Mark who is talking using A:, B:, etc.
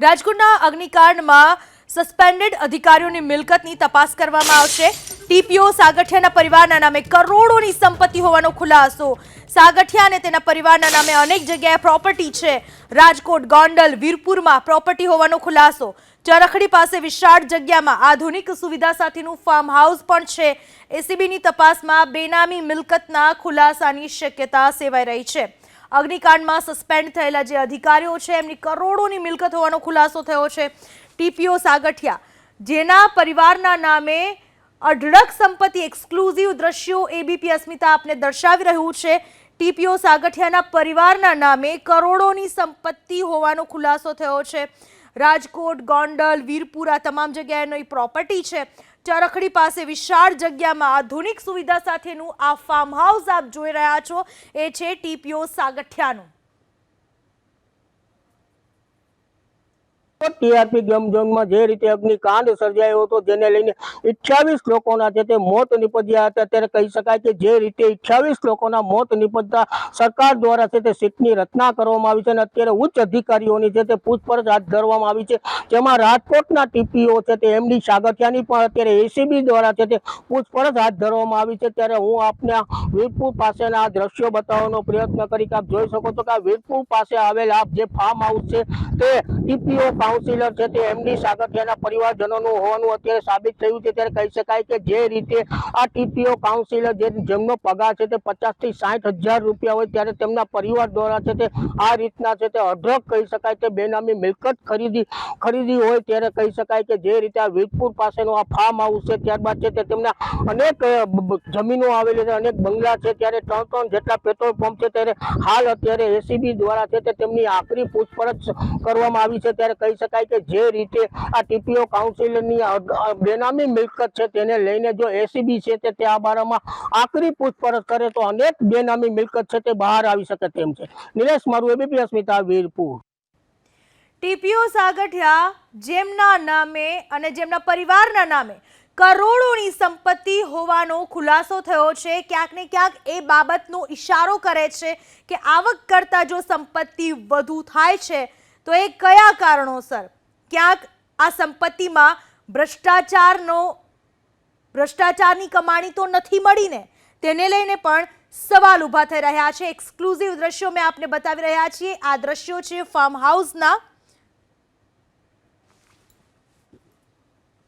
A: રાજકોટના અગ્નિકાંડમાં સસ્પેન્ડેડ અધિકારીઓની મિલકતની તપાસ કરવામાં આવશે. ટીપીઓ સાગઠિયાના પરિવારના નામે કરોડોની સંપત્તિ હોવાનો ખુલાસો. સાગઠિયા અને તેના પરિવારના નામે અનેક જગ્યાએ પ્રોપર્ટી છે. રાજકોટ, ગોંડલ, વીરપુરમાં પ્રોપર્ટી હોવાનો ખુલાસો. ચરખડી પાસે વિશાળ જગ્યામાં આધુનિક સુવિધા સાથેનું ફાર્મ હાઉસ પણ છે. એસીબીની તપાસમાં બેનામી મિલકતના ખુલાસાની શક્યતા સેવાઈ રહી છે. અગ્નિકાંડમાં સસ્પેન્ડ થયેલા જે અધિકારીઓ છે, એમની કરોડોની મિલકત હોવાનો ખુલાસો થયો છે. ટીપીઓ સાગઠિયા, જેના પરિવારના નામે અઢળક સંપત્તિ એક્સક્લુઝિવ દ્રશ્યો એબીપી અસ્મિતા આપને દર્શાવી રહ્યું છે. ટીપીઓ સાગઠિયાના પરિવારના નામે કરોડોની સંપત્તિ હોવાનો ખુલાસો થયો છે. રાજકોટ, ગોંડલ, વીરપુરા તમામ જગ્યાએનો એ પ્રોપર્ટી છે. ચરખડી પાસે વિશાળ જગ્યામાં આધુનિક સુવિધા સાથેનું આ ફાર્મ હાઉસ આપ જોઈ રહ્યા છો. એ છે ટીપીઓ સાગઠિયાનું.
B: ટીઆરપી ગેમ જે રીતે અગ્નિકાંડ સર્જાયો હતો, જેને લઈને અઠ્યાવીસ લોકોના જે તે મોત નિપજ્યા હતા ત્યારે કહી શકાય કે જે રીતે અઠ્યાવીસ લોકોના મોત નિપજતા સરકાર દ્વારા છે તે સીટની રચના કરવામાં આવી છે અને અત્યારે ઉચ્ચ અધિકારીઓની છે તે પૂછપરછ હાથ ધરવામાં આવી છે, જેમાં રાજકોટના ટીપીઓ છે તે એમડી સાગઠિયાની પણ અત્યારે એસીબી દ્વારા છે તે પૂછપરછ હાથ ધરવામાં આવી છે. ત્યારે હું આપને વીરપુર પાસેના આ દ્રશ્યો બતાવવાનો પ્રયત્ન કરી આપ જોઈ શકો છો કે આ વીરપુર પાસે આવેલ આપ જે ફાર્મ હાઉસ છે, તે ટીપીઓ કાઉન્સિલર છે તે એમડી સાગઠિયાના પરિવારજનોનું હોવાનું અત્યારે સાબિત થયું છે. ત્યારે કહી શકાય કે જે રીતે આ ટીપીઓ કાઉન્સિલર જેમનો પગાર છે તે પચાસથી સાઠ હજાર રૂપિયા હોય ત્યારે તેમના પરિવાર દ્વારા છે તે આ રીતના છે તે અઢળક કહી શકાય કે બેનામી મિલકત ખરીદી ખરીદી હોય ત્યારે કહી શકાય કે જે રીતે આ વીરપુર પાસેનો આ ફાર્મ હાઉસ છે ત્યારબાદ છે તે તેમના અનેક જમીનો આવેલી છે, અનેક બંગલા છે. ત્યારે ત્રણ ત્રણ જેટલા પેટ્રોલ પંપ છે ત્યારે હાલ અત્યારે એસીબી દ્વારા છે તે તેમની આખરી પૂછપરછ કરવામાં આવી છે. ત્યારે કહી શકાય કે જે રીતે આ ટીપીઓ કાઉન્સિલની બેનામી મિલકત છે તેને લઈને જો એસીબી છે તે આ બારામાં આકરી પૂછપરછ કરે તો અનેક બેનામી મિલકત છે તે બહાર આવી શકે તેમ છે. નિલેશ, મારું એબીપી અસ્મિતા, વીરપુર.
A: ટીપીઓ સાગઠિયા જેમના નામે અને જેમના પરિવારના નામે કરોડોની સંપત્તિ હોવાનો ખુલાસો થયો છે. ક્યાંક ને ક્યાંક એ બાબતનો ઈશારો કરે છે કે આવક કરતાં જો સંપત્તિ વધુ થાય છે તો એ કયા કારણોસર? ક્યાંક આ સંપત્તિમાં ભ્રષ્ટાચારનો, ભ્રષ્ટાચારની કમાણી તો નથી મળીને, તેને લઈને પણ સવાલ ઊભા થઈ રહ્યા છે. એક્સક્લુઝિવ દ્રશ્યો મેં આપને બતાવી રહ્યા છીએ. આ દ્રશ્યો છે ફાર્મ હાઉસના